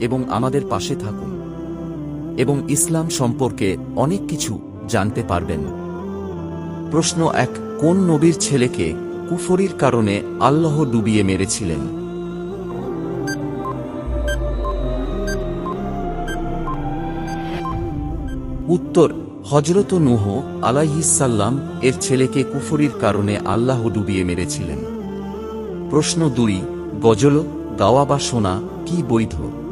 এবং আমাদের পাশে থাকুন। এবং ইসলাম সম্পর্কে অনেক কিছু জানতে পারবেন। প্রশ্ন এক, কোন নবীর ছেলেকে কুফরির কারণে আল্লাহ ডুবিয়ে মেরেছিলেন? উত্তর হজরত নুহ আলাইহিসাল্লাম এর ছেলেকে কুফরির কারণে আল্লাহ ডুবিয়ে মেরেছিলেন। প্রশ্ন দুই, গজল গাওয়া বা শোনা কি বৈধ?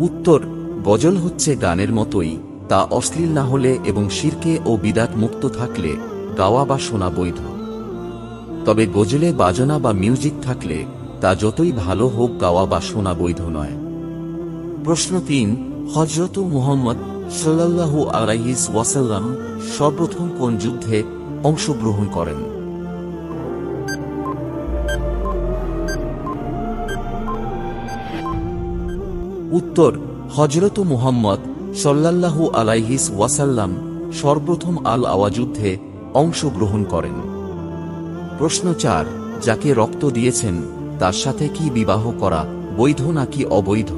উত্তর, গজল হচ্ছে গানের মতোই, তা অশ্লীল না হলে এবং শিরকে ও বিদাত মুক্ত থাকলে গাওয়া বা শোনা বৈধ। তবে গজলে বাজনা বা মিউজিক থাকলে তা যতই ভালো হোক গাওয়া বা শোনা বৈধ নয়। প্রশ্ন তিন হজরত মুহম্মদ সাল্লাল্লাহু আলাইহিস ওয়াসাল্লাম সর্বপ্রথম কোন যুদ্ধে অংশগ্রহণ করেন? উত্তর হজরত মুহাম্মদ সাল্লাল্লাহু আলাইহিস ওয়াসাল্লাম সর্বপ্রথম আল আওয়া যুদ্ধে অংশগ্রহণ করেন। প্রশ্ন চার, যাকে রক্ত দিয়েছেন, তার সাথে কি বিবাহ করা বৈধ নাকি অবৈধ?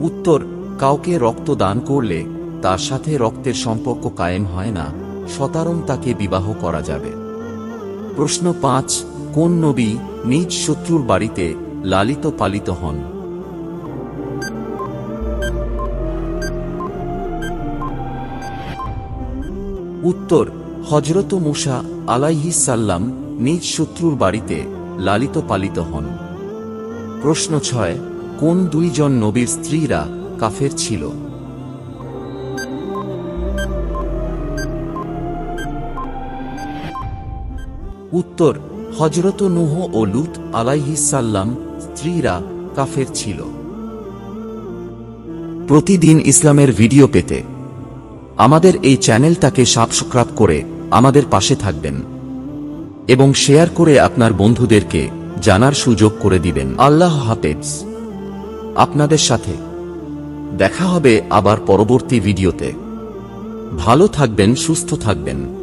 উত্তর, কাউকে রক্ত দান করলে তার সাথে রক্তের সম্পর্ক কায়েম হয় না, সতারণ তাকে বিবাহ করা যাবে। প্রশ্ন পাঁচ, কোন নবী নিজ শত্রুর বাড়িতে লালিত পালিত হন? উত্তর হজরত মুসা আলাইহিসাল্লাম নিজ শত্রুর বাড়িতে লালিত পালিত হন। প্রশ্ন ছয়, কোন দুইজন নবীর স্ত্রীরা কাফের ছিল? উত্তর হজরত নুহ ও লুত আলাইহিসাল্লাম স্ত্রীরা কাফের ছিল। প্রতিদিন ইসলামের ভিডিও পেতে আমাদের এই চ্যানেলটাকে সাবস্ক্রাইব করে আমাদের পাশে থাকবেন এবং শেয়ার করে আপনার বন্ধুদেরকে জানার সুযোগ করে দিবেন। আল্লাহ হাফেজ। আপনাদের সাথে দেখা হবে আবার পরবর্তী ভিডিওতে। ভালো থাকবেন, সুস্থ থাকবেন।